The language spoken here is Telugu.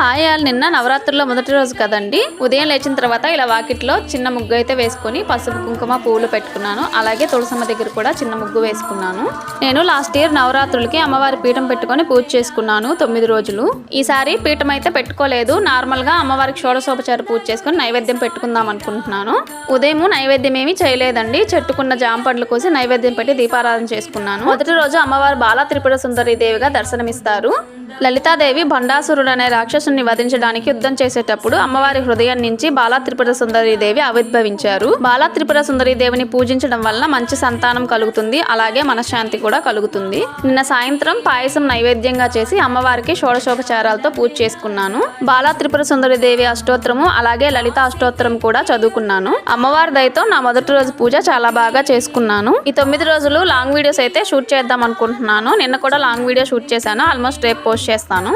హాయ్ నిన్న నవరాత్రుల్లో మొదటి రోజు కదండి? ఉదయం లేచిన తర్వాత ఇలా వాకిట్లో చిన్న ముగ్గు అయితే వేసుకొని పసుపు కుంకుమ పువ్వులు పెట్టుకున్నాను. అలాగే తులసమ్మ దగ్గర కూడా చిన్న ముగ్గు వేసుకున్నాను. నేను లాస్ట్ ఇయర్ నవరాత్రులకి అమ్మవారి పీఠం పెట్టుకొని పూజ చేసుకున్నాను తొమ్మిది రోజులు. ఈసారి పీఠం అయితే పెట్టుకోలేదు. నార్మల్గా అమ్మవారికి షోడశోపచార పూజ చేసుకొని నైవేద్యం పెట్టుకుందాం అనుకుంటున్నాను. ఉదయం నైవేద్యం ఏమీ చేయలేదండి. చెట్టుకున్న జామ పండ్లు కోసి నైవేద్యం పెట్టి దీపారాధన చేసుకున్నాను. మొదటి రోజు అమ్మవారు బాలా త్రిపుర సుందరి దేవిగా దర్శనమిస్తారు. లలితాదేవి భండాసురుడు అనే రాక్షసుని వధించడానికి యుద్ధం చేసేటప్పుడు అమ్మవారి హృదయం నుంచి బాలా త్రిపుర సుందరి దేవి ఆవిర్భవించారు. బాలా త్రిపుర సుందరి దేవిని పూజించడం వల్ల మంచి సంతానం కలుగుతుంది. అలాగే మనశ్శాంతి కూడా కలుగుతుంది. నిన్న సాయంత్రం పాయసం నైవేద్యంగా చేసి అమ్మవారికి షోడశోపచారాలతో పూజ చేసుకున్నాను. బాలా త్రిపుర సుందరి దేవి అష్టోత్తరము అలాగే లలిత అష్టోత్తరం కూడా చదువుకున్నాను. అమ్మవారి దయతో నా మొదటి రోజు పూజ చాలా బాగా చేసుకున్నాను. ఈ తొమ్మిది రోజులు లాంగ్ వీడియోస్ అయితే షూట్ చేద్దాం అనుకుంటున్నాను. నిన్న కూడా లాంగ్ వీడియో షూట్ చేశాను. ఆల్మోస్ట్ రేపు పోస్ట్ చేస్తాను.